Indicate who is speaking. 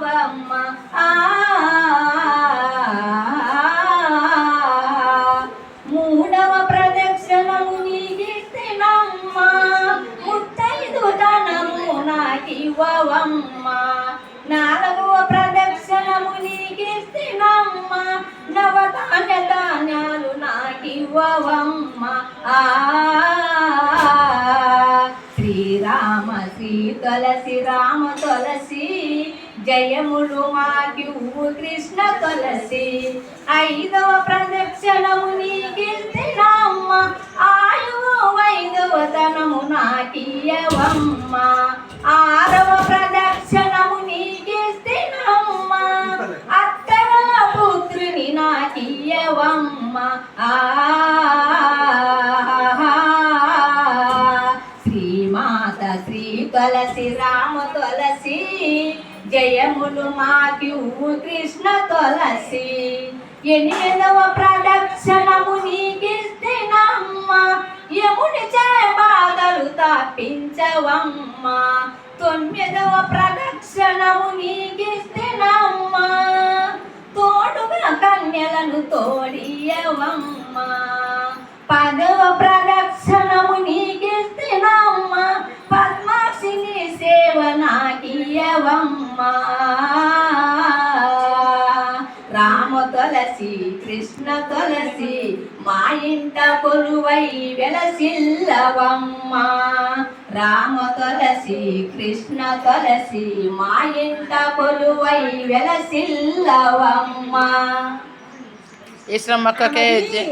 Speaker 1: ఇవ్వవమ్మ ఆ మూడవ ప్రదక్షిణము నీకిస్తేనమ్మ ముత్తైదు తనము నాకివ్వవమ్మ. నాలుగవ ప్రదక్షిణము నీకిస్తేనమ్మ నవధాన్య ధాన్యాలు నాకివ్వవమ్మ. ఆ శ్రీరామ శ్రీ తులసి రామ తులసి జయములు మాకివ్వు కృష్ణ తులసి. ఐదవ ప్రదక్షిణము నీకిస్తేనమ్మ ఆయువు తనము నాకియవమ్మ ఆరవ ప్రదక్షిణము నీకిస్తేనమ్మ అత్తగల పుత్రుని నాకియవమ్మ ఆ శ్రీమాత శ్రీ తులసి రామ తులసి. జయములు మాకివ్వు కృష్ణ తులసి. ఎనిమిదవ ప్రదక్షిణము నీకిస్తేనమ్మ యముని బాధలు తప్పించవమ్మ. తొమ్మిదవ ప్రదక్షిణము నీకిస్తేనమ్మ తోడుగా కన్యలను తోడియవమ్మ. పదవ ప్రదక్షిణము నీకిస్తేనమ్మ పద్మాక్షిని సేవ నాకియవమ్మ. రామ. తులసి కృష్ణ తులసి మా ఇంట కొలువై వెలసిల్లవమ్మ. రామ తులసి కృష్ణ తులసి మా ఇంట కొలువై వెలసిల్లవమ్మ.
Speaker 2: ఈశ్వరమ్మక్కకే జై